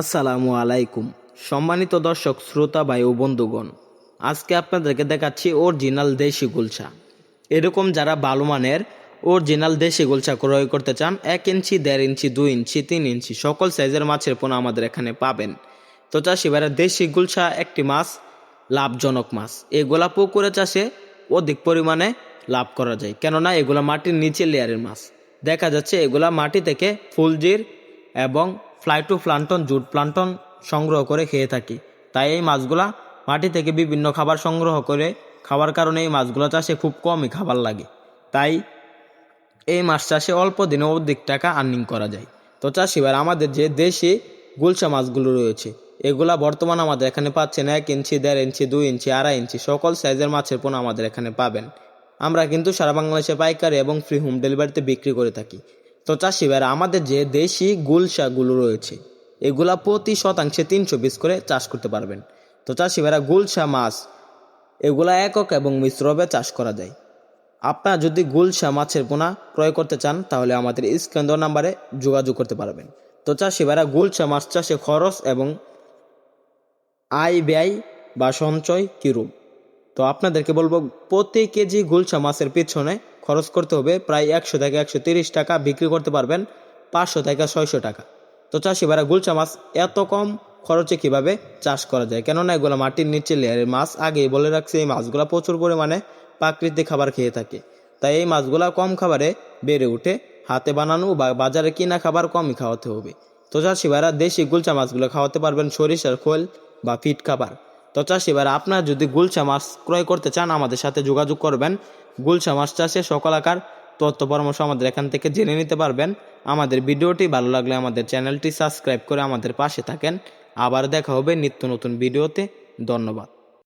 আসসালামু আলাইকুম। সম্মানিত দর্শক, শ্রোতা ভাই ও বন্ধুগণ, আজকে আপনাদেরকে দেখাচ্ছি অরিজিনাল দেশি গুলশা। এরকম যারা ভালো মানের অরিজিনাল দেশি গুলশা ক্রয় করতে চান, এক ইঞ্চি, দেড় ইঞ্চি, দুই ইঞ্চি, তিন ইঞ্চি, সকল সাইজের মাছের পোনা আমাদের এখানে পাবেন। তো চাষি ভাইরা, দেশি গুলশা একটি মাছ, লাভজনক মাছ। এগুলা পুকুরে চাষে অধিক পরিমাণে লাভ করা যায়। কেননা, এগুলা মাটির নিচে লেয়ারের মাছ। দেখা যাচ্ছে, এগুলা মাটি থেকে ফুলজির এবং ফ্লাইটো প্লান্টন, জুট প্লান্টন সংগ্রহ করে খেয়ে থাকি। তাই এই মাছগুলা মাটি থেকে বিভিন্ন খাবার সংগ্রহ করে খাওয়ার কারণে এই মাছগুলো চাষে খুব কমই খাবার লাগে। তাই এই মাছ চাষে অল্প দিনে অধিক টাকা আর্নিং করা যায়। তো চাষিবার আমাদের যে দেশি গুলশা মাছগুলো রয়েছে, এগুলা বর্তমান আমাদের এখানে পাচ্ছেন এক ইঞ্চি, দেড় ইঞ্চি, দুই ইঞ্চি, আড়াই ইঞ্চি, সকল সাইজের মাছের পোনা আমাদের এখানে পাবেন। আমরা কিন্তু সারা বাংলাদেশে পাইকারি এবং ফ্রি হোম ডেলিভারিতে বিক্রি করে থাকি। তো চাষিভাইরা, আমাদের যে দেশি গুলশাগুলো রয়েছে, এগুলা প্রতি শতাংশে তিনশো পিস করে চাষ করতে পারবেন। তো চাষিভাইরা গুলশা মাছ, এগুলা একক এবং মিশ্রভাবে চাষ করা যায়। আপনারা যদি গুলশা মাছের পোনা ক্রয় করতে চান, তাহলে আমাদের স্কেন্দ্র নাম্বারে যোগাযোগ করতে পারবেন। তো চাষিভাইরা গুলশা মাছ চাষে খরচ এবং আয় ব্যয় বা সঞ্চয় কিরূপ? তো আপনাদেরকে বলব, প্রতি কেজি গুলশা মাছের পিছনে খরচ করতে হবে প্রায় একশো থেকে একশো তিরিশ টাকা বিক্রি করতে পারবেন পাঁচশো থেকে ছয়শো টাকা। তো চাষি ভাইরা গুলশা মাছ এত কম খরচে কীভাবে চাষ করা যায়? কেননা এগুলো মাটির নিচে লেয়ারের মাছ, আগেই বলে রাখছে, এই মাছগুলো প্রচুর পরিমাণে প্রাকৃতিক খাবার খেয়ে থাকে। তাই এই মাছগুলা কম খাবারে বেড়ে উঠে হাতে বানানো বা বাজারে কিনা খাবার কমই খাওয়াতে হবে। তো চাষি ভাইরা, দেশি গুলচা মাছগুলো খাওয়াতে পারবেন সরিষার খোল বা ফিট খাবার। তো চাষি, এবার আপনার যদি গুলশা মাছ ক্রয় করতে চান, আমাদের সাথে যোগাযোগ করবেন। গুলশা মাছ চাষে সকল আকার, তথ্য, পরামর্শ আমাদের এখান থেকে জেনে নিতে পারবেন। আমাদের ভিডিওটি ভালো লাগলে আমাদের চ্যানেলটি সাবস্ক্রাইব করে আমাদের পাশে থাকেন। আবার দেখা হবে নিত্য নতুন ভিডিওতে। ধন্যবাদ।